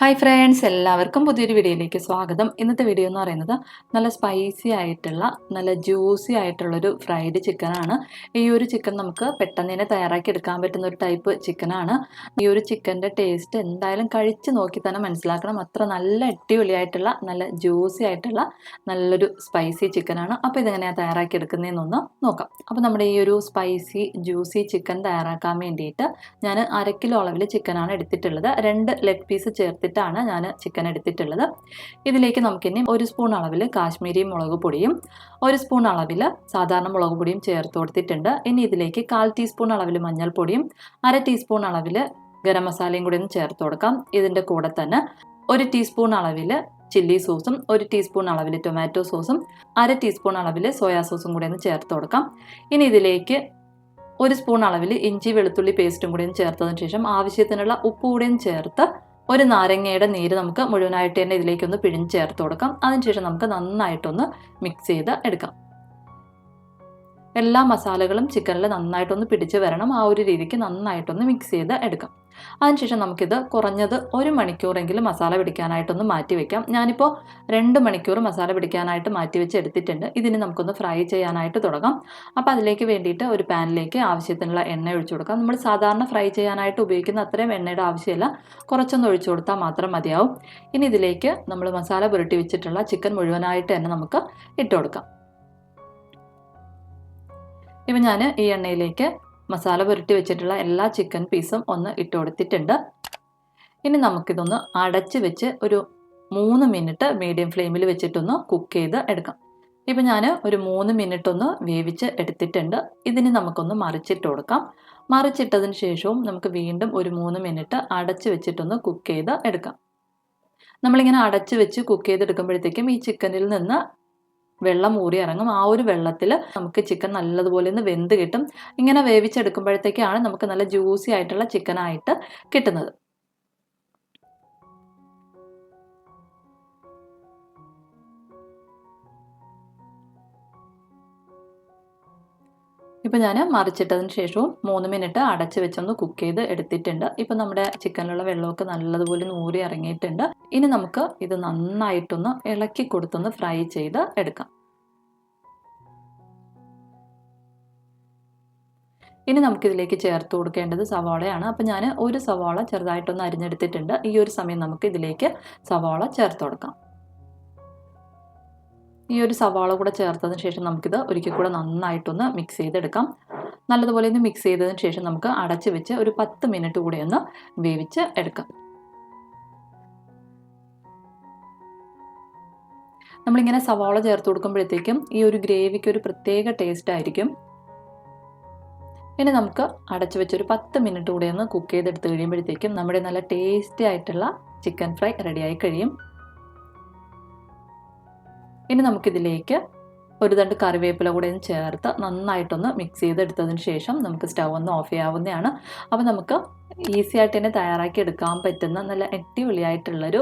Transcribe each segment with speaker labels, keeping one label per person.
Speaker 1: Hi friends എല്ലാവർക്കും പുതിയൊരു വീഡിയോയിലേക്ക് സ്വാഗതം. ഇന്നത്തെ വീഡിയോ എന്ന് പറയുന്നത് നല്ല സ്പൈസി ആയിട്ടുള്ള നല്ല ജ്യൂസി ആയിട്ടുള്ളൊരു ഫ്രൈഡ് ചിക്കനാണ് ഈ ഒരു ചിക്കൻ നമുക്ക് പെട്ടെന്ന് തന്നെ തയ്യാറാക്കി എടുക്കാൻ പറ്റുന്ന ഒരു ടൈപ്പ് ചിക്കനാണ് ഈ ഒരു ചിക്കന്റെ ടേസ്റ്റ് എന്തായാലും കഴിച്ച് നോക്കി തന്നെ മനസ്സിലാക്കണം. അത്ര നല്ല അടിപൊളിയായിട്ടുള്ള നല്ല ജ്യൂസി ആയിട്ടുള്ള നല്ലൊരു സ്പൈസി ചിക്കനാണ് അപ്പോൾ ഇതെങ്ങനെയാണ് തയ്യാറാക്കി എടുക്കുന്നതെന്നൊന്ന് നോക്കാം. അപ്പോൾ നമ്മുടെ ഈ ഒരു സ്പൈസി ജ്യൂസി ചിക്കൻ തയ്യാറാക്കാൻ വേണ്ടിയിട്ട് ഞാൻ അര കിലോ അളവിൽ ചിക്കനാണ് എടുത്തിട്ടുള്ളത്. രണ്ട് ലെഗ് പീസ് ചേർത്തിട്ടാണ് ഞാൻ ചിക്കൻ എടുത്തിട്ടുള്ളത്. ഇതിലേക്ക് നമുക്കിനി ഒരു സ്പൂൺ അളവിൽ കാശ്മീരി മുളക് പൊടിയും ഒരു സ്പൂൺ അളവിൽ സാധാരണ മുളക് പൊടിയും ചേർത്ത് കൊടുത്തിട്ടുണ്ട്. ഇനി ഇതിലേക്ക് കാൽ ടീസ്പൂൺ അളവിൽ മഞ്ഞൾപ്പൊടിയും അര ടീസ്പൂൺ അളവിൽ ഗരം മസാലയും കൂടി ഒന്ന് ചേർത്ത് കൊടുക്കാം. ഇതിന്റെ കൂടെ തന്നെ ഒരു ടീസ്പൂൺ അളവിൽ ചില്ലി സോസും ഒരു ടീസ്പൂൺ അളവിൽ ടൊമാറ്റോ സോസും അര ടീസ്പൂൺ അളവിൽ സോയാ സോസും കൂടി ഒന്ന് ചേർത്ത് കൊടുക്കാം. ഇനി ഇതിലേക്ക് ഒരു സ്പൂൺ അളവിൽ ഇഞ്ചി വെളുത്തുള്ളി പേസ്റ്റും കൂടി കൂടിയും ചേർത്തതിന് ശേഷം ആവശ്യത്തിനുള്ള ഉപ്പ് കൂടിയും ചേർത്ത് ഒരു നാരങ്ങയുടെ നീര് നമുക്ക് മുഴുവനായിട്ട് തന്നെ ഇതിലേക്കൊന്ന് പിഴിഞ്ഞ് ചേർത്ത് കൊടുക്കാം. അതിനുശേഷം നമുക്ക് നന്നായിട്ടൊന്ന് മിക്സ് ചെയ്ത് എടുക്കാം. എല്ലാ മസാലകളും ചിക്കനിൽ നന്നായിട്ടൊന്ന് പിടിച്ച് വരണം. ആ ഒരു രീതിക്ക് നന്നായിട്ടൊന്ന് മിക്സ് ചെയ്ത് എടുക്കാം. അതിനുശേഷം നമുക്കിത് കുറഞ്ഞത് ഒരു മണിക്കൂറെങ്കിലും മസാല പിടിക്കാനായിട്ടൊന്ന് മാറ്റി വെക്കാം. ഞാനിപ്പോൾ രണ്ട് മണിക്കൂർ മസാല പിടിക്കാനായിട്ട് മാറ്റി വെച്ച് എടുത്തിട്ടുണ്ട്. ഇതിന് നമുക്കൊന്ന് ഫ്രൈ ചെയ്യാനായിട്ട് തുടങ്ങാം. അപ്പോൾ അതിലേക്ക് വേണ്ടിയിട്ട് ഒരു പാനിലേക്ക് ആവശ്യത്തിനുള്ള എണ്ണ ഒഴിച്ചു കൊടുക്കാം. നമ്മൾ സാധാരണ ഫ്രൈ ചെയ്യാനായിട്ട് ഉപയോഗിക്കുന്ന അത്രയും എണ്ണയുടെ ആവശ്യമില്ല. കുറച്ചൊന്ന് ഒഴിച്ചു കൊടുത്താൽ മാത്രം മതിയാവും. ഇനി ഇതിലേക്ക് നമ്മൾ മസാല പുരട്ടി വെച്ചിട്ടുള്ള ചിക്കൻ മുഴുവനായിട്ട് തന്നെ നമുക്ക് ഇട്ട് കൊടുക്കാം. ഇപ്പം ഞാൻ ഈ എണ്ണയിലേക്ക് മസാല പുരട്ടി വെച്ചിട്ടുള്ള എല്ലാ ചിക്കൻ പീസും ഒന്ന് ഇട്ട് കൊടുത്തിട്ടുണ്ട്. ഇനി നമുക്കിതൊന്ന് അടച്ച് വെച്ച് ഒരു മൂന്ന് മിനിറ്റ് മീഡിയം ഫ്ലെയിമിൽ വെച്ചിട്ടൊന്ന് കുക്ക് ചെയ്ത് എടുക്കാം. ഇപ്പം ഞാൻ ഒരു മൂന്ന് മിനിറ്റ് ഒന്ന് വേവിച്ച് എടുത്തിട്ടുണ്ട്. ഇതിന് നമുക്കൊന്ന് മറിച്ചിട്ട് കൊടുക്കാം. മറിച്ചിട്ടതിന് ശേഷവും നമുക്ക് വീണ്ടും ഒരു മൂന്ന് മിനിറ്റ് അടച്ച് വെച്ചിട്ടൊന്ന് കുക്ക് ചെയ്ത് എടുക്കാം. നമ്മളിങ്ങനെ അടച്ച് വെച്ച് കുക്ക് ചെയ്തെടുക്കുമ്പോഴത്തേക്കും ഈ ചിക്കനിൽ നിന്ന് വെള്ളം ഊറി ഇറങ്ങും. ആ ഒരു വെള്ളത്തിൽ നമുക്ക് ചിക്കൻ നല്ലതുപോലെ ഒന്ന് വെന്ത് കിട്ടും. ഇങ്ങനെ വേവിച്ചെടുക്കുമ്പോഴത്തേക്കാണ് നമുക്ക് നല്ല ജ്യൂസി ആയിട്ടുള്ള ചിക്കനായിട്ട് കിട്ടുന്നത്. ഇപ്പം ഞാൻ മറിച്ചിട്ടതിന് ശേഷവും മൂന്ന് മിനിറ്റ് അടച്ച് വെച്ചൊന്ന് കുക്ക് ചെയ്ത് എടുത്തിട്ടുണ്ട്. ഇപ്പം നമ്മുടെ ചിക്കനിലുള്ള വെള്ളമൊക്കെ നല്ലതുപോലെ നൂറി ഇറങ്ങിയിട്ടുണ്ട്. ഇനി നമുക്ക് ഇത് നന്നായിട്ടൊന്ന് ഇളക്കി കൊടുത്തൊന്ന് ഫ്രൈ ചെയ്ത് എടുക്കാം. ഇനി നമുക്കിതിലേക്ക് ചേർത്ത് കൊടുക്കേണ്ടത് സവാളയാണ്. അപ്പോൾ ഞാൻ ഒരു സവാള ചെറുതായിട്ടൊന്ന് അരിഞ്ഞെടുത്തിട്ടുണ്ട്. ഈ ഒരു സമയം നമുക്ക് ഇതിലേക്ക് സവാള ചേർത്ത് കൊടുക്കാം. ഈ ഒരു സവാള കൂടെ ചേർത്തതിന് ശേഷം നമുക്കിത് ഒരിക്കൽ കൂടെ നന്നായിട്ടൊന്ന് മിക്സ് ചെയ്തെടുക്കാം. നല്ലതുപോലെ ഒന്ന് മിക്സ് ചെയ്തതിന് ശേഷം നമുക്ക് അടച്ച് വെച്ച് ഒരു പത്ത് മിനിറ്റ് കൂടെ ഒന്ന് വേവിച്ച് എടുക്കാം. നമ്മളിങ്ങനെ സവാള ചേർത്ത് കൊടുക്കുമ്പോഴത്തേക്കും ഈ ഒരു ഗ്രേവിക്ക് ഒരു പ്രത്യേക ടേസ്റ്റ് ആയിരിക്കും. പിന്നെ നമുക്ക് അടച്ചു വെച്ചൊരു പത്ത് മിനിറ്റ് കൂടെ ഒന്ന് കുക്ക് ചെയ്തെടുത്ത് കഴിയുമ്പോഴത്തേക്കും നമ്മുടെ നല്ല ടേസ്റ്റി ആയിട്ടുള്ള ചിക്കൻ ഫ്രൈ റെഡിയായി കഴിയും. ഇനി നമുക്കിതിലേക്ക് ഒരു തണ്ട് കറിവേപ്പില കൂടെ ചേർത്ത് നന്നായിട്ടൊന്ന് മിക്സ് ചെയ്തെടുത്തതിന് ശേഷം നമുക്ക് സ്റ്റൗ ഒന്ന് ഓഫ് ചെയ്യാവുന്നതാണ്. അപ്പോൾ നമുക്ക് ഈസി ആയിട്ട് തന്നെ തയ്യാറാക്കി എടുക്കാൻ പറ്റുന്ന നല്ല അടിപൊളിയായിട്ടുള്ളൊരു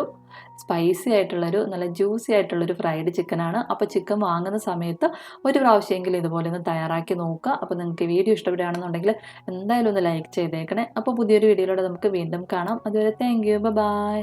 Speaker 1: സ്പൈസി ആയിട്ടുള്ളൊരു നല്ല ജ്യൂസി ആയിട്ടുള്ളൊരു ഫ്രൈഡ് ചിക്കനാണ് അപ്പോൾ ചിക്കൻ വാങ്ങുന്ന സമയത്ത് ഒരു പ്രാവശ്യമെങ്കിലും ഇതുപോലെ ഒന്ന് തയ്യാറാക്കി നോക്കുക. അപ്പോൾ നിങ്ങൾക്ക് വീഡിയോ ഇഷ്ടപ്പെടുകയാണെന്നുണ്ടെങ്കിൽ എന്തായാലും ഒന്ന് ലൈക്ക് ചെയ്തേക്കണേ. അപ്പോൾ പുതിയൊരു വീഡിയോയിലൂടെ നമുക്ക് വീണ്ടും കാണാം. അതുവരെ താങ്ക് യു ബൈ